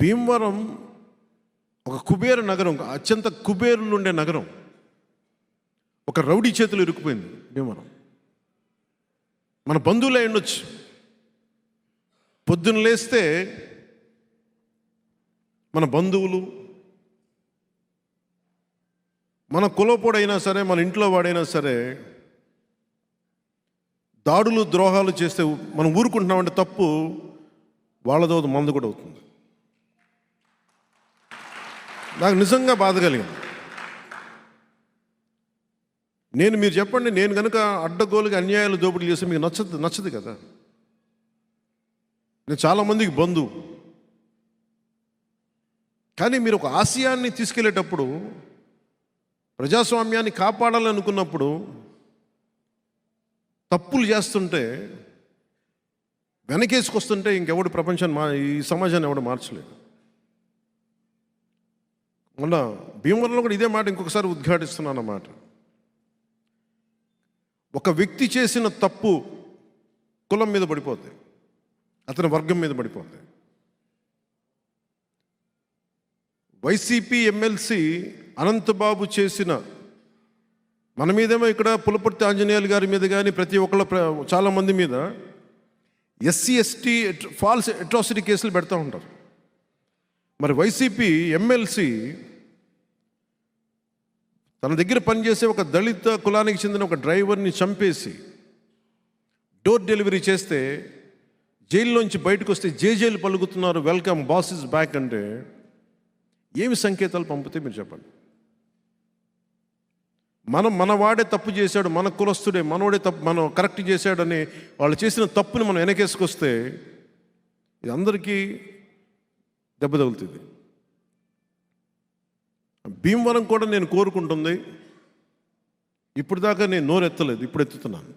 భీమవరం ఒక కుబేర నగరం అత్యంత కుబేరులు ఉండే నగరం. ఒక రౌడీ చేతులు ఇరుక్కుపోయింది భీమవరం. మన బంధువులే ఉండొచ్చు పొద్దున్న లేస్తే మన బంధువులు మన కులపోడైనా సరే మన ఇంట్లో వాడైనా సరే దాడులు ద్రోహాలు చేస్తే మనం ఊరుకుంటున్నామంటే తప్పు వాళ్ళదో మందు కూడా అవుతుంది. నాకు నిజంగా బాధ కలిగింది. నేను మీరు చెప్పండి నేను కనుక అడ్డగోలుగా అన్యాయాలు దోపిడీ చేస్తే మీకు నచ్చదు నచ్చదు కదా? నేను చాలామందికి బంధువు. కానీ మీరు ఒక ఆశయాన్ని తీసుకెళ్ళేటప్పుడు ప్రజాస్వామ్యాన్ని కాపాడాలనుకున్నప్పుడు తప్పులు చేస్తుంటే వెనకేసుకొస్తుంటే ఇంకెవడు ప్రపంచాన్ని మా ఈ సమాజాన్ని ఎవడు మార్చలేదు. మొన్న భీమవరంలో కూడా ఇదే మాట ఇంకొకసారి ఉద్ఘాటిస్తున్నాను అన్నమాట ఒక వ్యక్తి చేసిన తప్పు కులం మీద పడిపోద్ది అతని వర్గం మీద పడిపోద్ది వైసీపీ ఎమ్మెల్సీ అనంతబాబు చేసిన మన మీదేమో ఇక్కడ పులపర్తి ఆంజనేయులు గారి మీద కానీ ప్రతి ఒక్కళ్ళ చాలామంది చాలా మంది మీద ఎస్సీ ఎస్టీ ఫాల్స్ అట్రాసిటీ కేసులు పెడతా ఉంటారు. మరి వైసీపీ ఎమ్మెల్సీ తన దగ్గర పనిచేసే ఒక దళిత కులానికి చెందిన ఒక డ్రైవర్ని చంపేసి డోర్ డెలివరీ చేస్తే జైల్లోంచి బయటకు వస్తే జేజేలు పలుకుతున్నారు వెల్కమ్ బాస్ ఇస్ బ్యాక్ అంటే ఏమి సంకేతాలు పంపితే మీరు చెప్పండి? మనం మనవాడే తప్పు చేశాడు మన కులస్తుడే మనోడే తప్పు మనం కరెక్ట్ చేశాడని వాళ్ళు చేసిన తప్పుని మనం వెనకేసుకొస్తే ఇది అందరికీ దెబ్బ తగులుతుంది. భీమవరం కూడా నేను కోరుకుంటుంది. ఇప్పుడు దాకా నేను నోరెత్తలేదు ఇప్పుడు ఎత్తుతున్నాను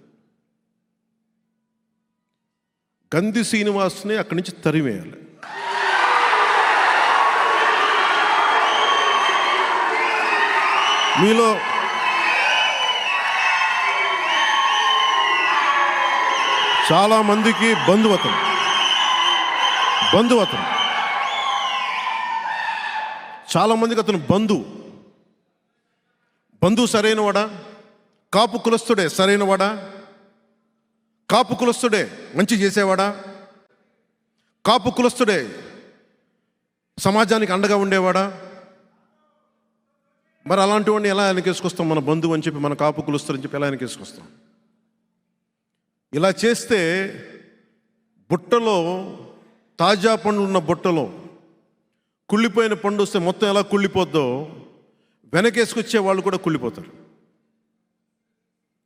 గంది శ్రీనివాస్ని అక్కడి నుంచి తరివేయాలి మీలో చాలామందికి బంధువతం బంధువతం చాలా మందికి అతను బంధువు బంధువు సరైనవాడా? కాపు కులస్తుడే సరైనవాడా? కాపు కులస్తుడే మంచి చేసేవాడా? కాపు కులస్తుడే సమాజానికి అండగా ఉండేవాడా? మరి అలాంటి వాడిని ఎలా వెనకేసుకొస్తాం మన బంధువు అని చెప్పి మన కాపు కులుస్తారని చెప్పి ఎలా వెనకేసుకొస్తాం? ఇలా చేస్తే బుట్టలో తాజా పండ్లు ఉన్న బుట్టలో కుళ్ళిపోయిన పండు వస్తే మొత్తం ఎలా కుళ్ళిపోద్దో వెనకేసుకొచ్చే వాళ్ళు కూడా కుళ్ళిపోతారు.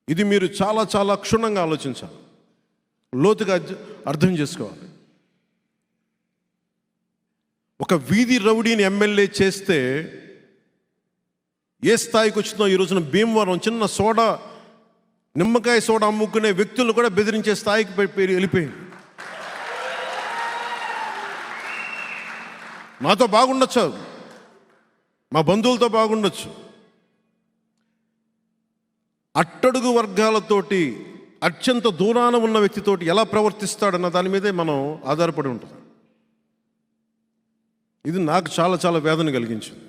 ఇది మీరు చాలా చాలా క్షుణ్ణంగా ఆలోచించాలి. లోతుగా అర్థం చేసుకోవాలి. ఒక వీధి రౌడీని ఎమ్మెల్యే చేస్తే ఏ స్థాయికి వచ్చిందో ఈ రోజున భీమవరం చిన్న సోడా నిమ్మకాయ సోడా అమ్ముకునే వ్యక్తులు కూడా బెదిరించే స్థాయికి వెళ్ళిపోయింది. మాతో బాగుండొచ్చు. మా బంధువులతో బాగుండొచ్చు. అట్టడుగు వర్గాలతోటి అత్యంత దూరాన ఉన్న వ్యక్తితోటి ఎలా ప్రవర్తిస్తాడన్న దాని మీదే మనం ఆధారపడి ఉంటుంది ఇది నాకు చాలా చాలా వేదన కలిగించింది.